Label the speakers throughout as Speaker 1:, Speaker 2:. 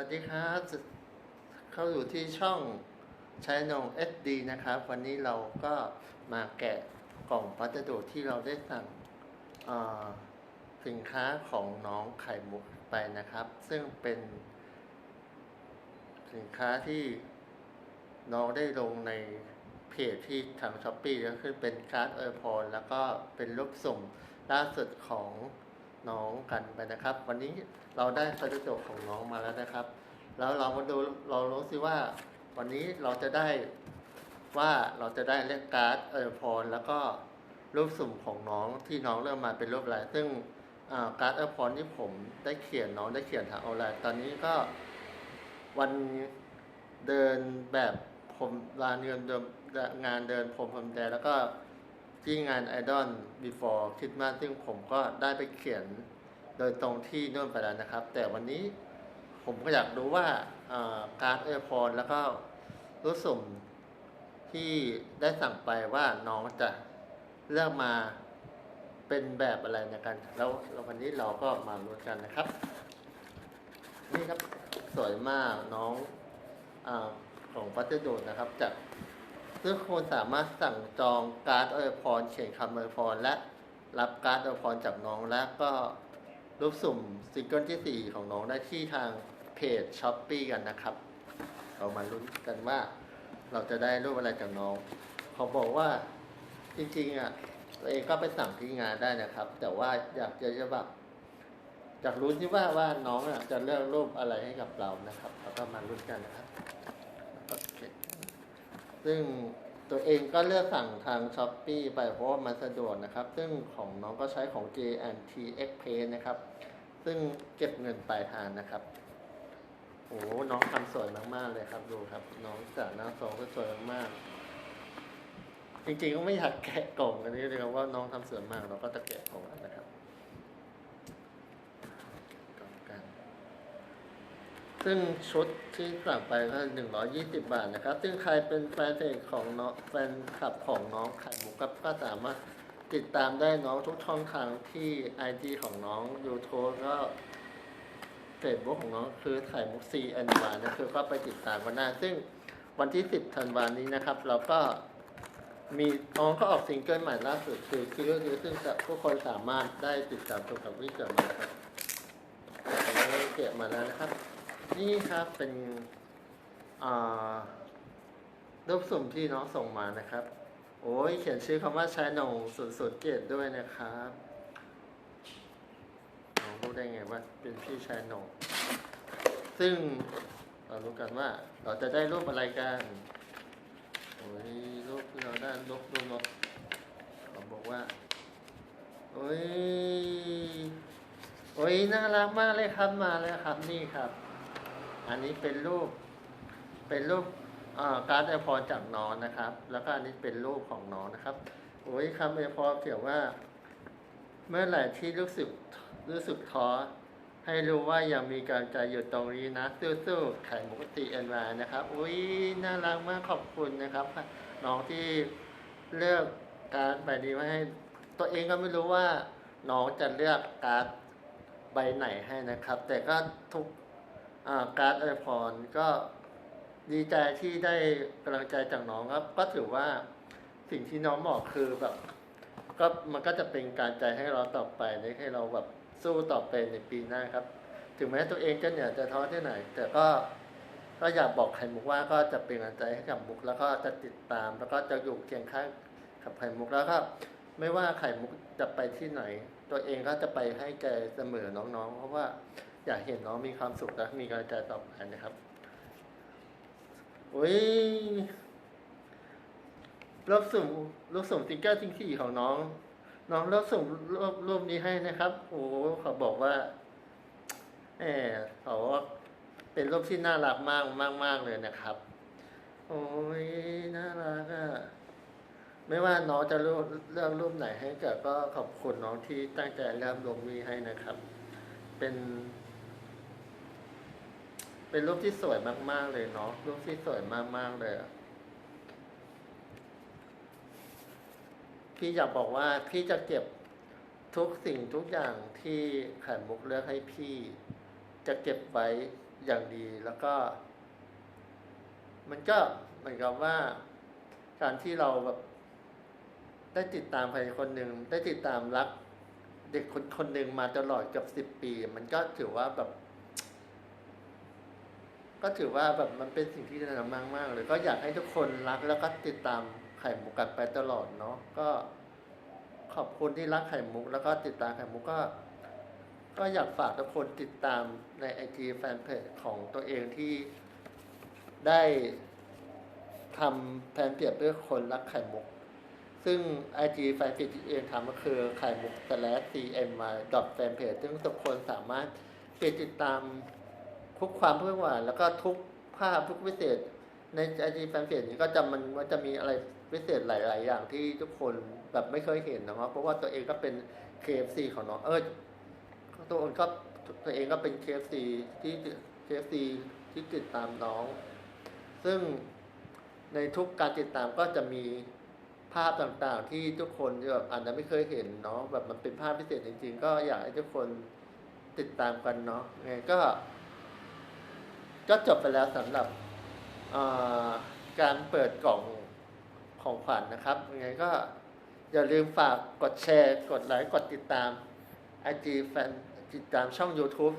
Speaker 1: วัสดีครับ เข้าอยู่ที่ช่องชายนง SD นะครับ วันนี้เราก็มาแกะกล่องพัสดุที่เราได้สั่งสินค้าของน้องไข่มุกไปนะครับ ซึ่งเป็นสินค้าที่น้องได้ลงในเพจที่ทางช้อปปี้ก็คือเป็นการ์ดเออร์พอแล้วก็เป็นรูปสุ่มล่าสุดของ น้องกันไปนะครับ วันนี้เราได้พัสดุของน้องมาแล้วนะครับ แล้วเรามาดูเรารู้สิว่า วันนี้เราจะได้ว่าเราจะได้เลขการ์ดเออร์พอแล้วก็รูปสุ่มของน้องที่น้องเริ่มมาเป็นรูปอะไรซึ่งการ์ดเออร์พอที่ผมได้เขียนน้องได้เขียนทางออนไลน์ตอนนี้ก็วันเดินแบบผมลานเงินงานเดินผมพรมแดงแล้วก็ ที่งานไอดอล before คิดมาซึ่งผมก็ได้ไปเขียนโดยตรงที่นู่นไปแล้วนะครับ แต่วันนี้ผมก็อยากรู้ว่าการ์ดเออร์พอแล้วก็รู้สุ่มที่ได้สั่งไปว่าน้องจะเลือกมาเป็นแบบอะไรในกันแล้วแล้ววันนี้เราก็มาลุ้นกันนะครับ นี่ครับสวยมากน้องอของพัสดุนะครับจาก ซึ่งคุณสามารถสั่งจองการ์ดอวยพรเขียนคำอวยพรและรับการ์ดอวยพรจากน้องและก็รูปสุ่มซิงเกิลที่ 4 ของน้องได้ที่ทางเพจช้อปปีกันนะครับ เรามาลุ้นกันว่า เราจะได้รูปอะไรจากน้อง เขาบอกว่าจริงๆอะตัวเองก็ไปสั่งที่งานได้นะครับ แต่ว่าอยากจะจะแบบอยากรู้ที่ว่าว่าน้องอะจะเลือกรูปอะไรให้กับเรานะครับ แล้วก็มาลุ้นกันนะครับโอเค ซึ่งตัวเองก็เลือกสั่งทางช้อปปีไปเพราะว่ามันสะดวกนะครับ ซึ่งของน้องก็ใช้ของ J&T X Pay นะครับ ซึ่งเก็บเงินปลายทางนะครับโอ้น้องทำสวยมากๆเลยครับดูครับ น้องจากหน้าซองก็สวยมากๆจริงๆก็ไม่อยากแกะกล่องอันนี้เลยครับว่าน้องทำสวยมากเราก็จะแกะกล่องแล้วนะครับ กล่องกัน ซึ่งชุดที่สั่งไปก็หนึ่งร้อยี่สิบาทนะครับ ซึ่งใครเป็นแฟนเพจของน้องแฟนคลับของน้องไข่มุกก็ก็สามารถติดตามได้น้องทุกช่องทางที่ไอจีของน้อง YouTube ก็เฟซบุ๊กของน้องคือไข่มุกซีแอนวานะคือก็ไปติดตามกันได้ซึ่งวันที่10ธันวานี้นะครับ เราก็มีน้องก็ออกซิงเกิลใหม่ล่าสุดคือคิวคือซึ่งทุกคนสามารถได้ติดตามชมกับวิจารณ์มาครับเก็บมาแล้วนะครับ นี่ครับเป็นรูปสุ่มที่น้องส่งมานะครับ โอ้ยเขียนชื่อคำว่าชายหนงสุดสุดเกตด้วยนะครับน้องรู้ได้ไงว่าเป็นพี่ชายหนงซึ่งเรารู้กันว่าเราจะได้รูปอะไรกันโอ้ยรูปที่เราได้รูปรูปนกเขาบอกว่าโอ้ยโอ้ยน่ารักมากเลยครับมาเลยครับนี่ครับ อันนี้เป็นรูป เป็นรูปการ์ดไอพอจากน้องนะครับ แล้วก็อันนี้เป็นรูปของน้องนะครับโอ้ยคำไอพอเขียนว่า เมื่อไหร่ที่รู้สึกรู้สึกท้อให้รู้ว่ายังมีกำลังใจอยู่ตรงนี้นะสู้ๆไข่มุกตีเอ็นวานะครับอุ้ยน่ารักมากขอบคุณนะครับน้องที่เลือกการ์ดใบนี้มาให้ ตัวเองก็ไม่รู้ว่าน้องจะเลือกการ์ดใบไหนให้นะครับ แต่ก็ทุก การ์ดไอพรก็ดีใจที่ได้กำลังใจจากน้องครับ ก็ถือว่าสิ่งที่น้องบอกคือแบบ ก็มันก็จะเป็นการใจให้เราต่อไปให้เราแบบสู้ต่อไปในปีหน้าครับ ถึงแม้ตัวเองจะเหนื่อยจะท้อที่ไหน แต่ก็ก็อยากบอกไข่มุกว่าก็จะเป็นกำลังใจให้กับมุก แล้วก็จะติดตาม แล้วก็จะอยู่เคียงข้างกับไข่มุกแล้วก็ไม่ว่าไข่มุกจะไปที่ไหน ตัวเองก็จะไปให้แกเสมอน้องๆ เพราะว่า อยากเห็นน้องมีความสุขและมีกำลังใจต่อไปนะครับโอ้ยรูปสุ่มรูปสุ่มติ๊กเกอร์ทิ้งที่ของน้อง น้องรูปสุ่มรูปรูปนี้ให้นะครับ โอ้เขาบอกว่าแหมเขาว่าเป็นรูปที่น่ารักมากมากมากเลยนะครับ โอ้ยน่ารักอะไม่ว่าน้องจะเลือกเลือกรูปไหนให้ก็ก็ขอบคุณน้องที่ตั้งใจเลือกรูปนี้ให้นะครับ เป็น เป็นรูปที่สวยมาก ๆ เลยเนาะรูปที่สวยมาก ๆ เลยอะพี่อยากบอกว่าพี่จะเก็บทุกสิ่งทุกอย่างที่ไข่มุกเลือกให้พี่ จะเก็บไว้อย่างดีแล้วก็ มันก็เหมือนกับว่า การที่เราแบบได้ติดตามใครคนหนึ่งได้ติดตามรัก เด็กคนคนหนึ่งมาตลอดเกับสิบปี มันก็ถือว่าแบบ ก็ถือว่าแบบมันเป็นสิ่งที่ดีมากมากเลย ก็อยากให้ทุกคนรักแล้วก็ติดตามไข่มุกกันไปตลอดเนาะก็ขอบคุณที่รักไข่มุก แล้วก็ติดตามไข่มุกก็ ก็อยากฝากทุกคนติดตามในไอจีแฟนเพจของตัวเองที่ได้ทำแผนเปรียบเพื่อคนรักไข่มุก ซึ่ง IG แฟนเพจที่เองทำก็คือไข่มุก slash cm มา dot แฟนเพจซึ่งทุกคนสามารถไปติดตาม ทุกความเคลื่อนไหวแล้วก็ทุกภาพทุกพิเศษ ใน IG แฟนเพจนี้ก็จะมันว่าจะมีอะไรพิเศษหลาย ๆ อย่างที่ทุกคนแบบไม่เคยเห็นนะครับเพราะว่าตัวเองก็เป็น KFC ของน้องเออตัวเองก็ตัวเองก็เป็น KFC ที่ KFC ที่ติดตามน้อง ซึ่งในทุกการติดตามก็จะมีภาพต่างๆ ที่ทุกคนแบบอาจจะไม่เคยเห็นเนาะแบบมันเป็นภาพพิเศษจริง ๆ ก็อยากให้ทุกคนติดตามกันเนาะไงก็ ก็จบไปแล้วสำหรับาการเปิดกล่องของขวัญนะครับยังไงก็อย่าลืมฝากกดแชร์ กดไลค์กดติดตามไอจีแฟนติดตามช่อง YouTube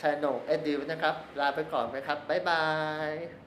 Speaker 1: ช anel เอ็ดดีนะครับ ลาไปก่อนไหมครับ บ๊ายบาย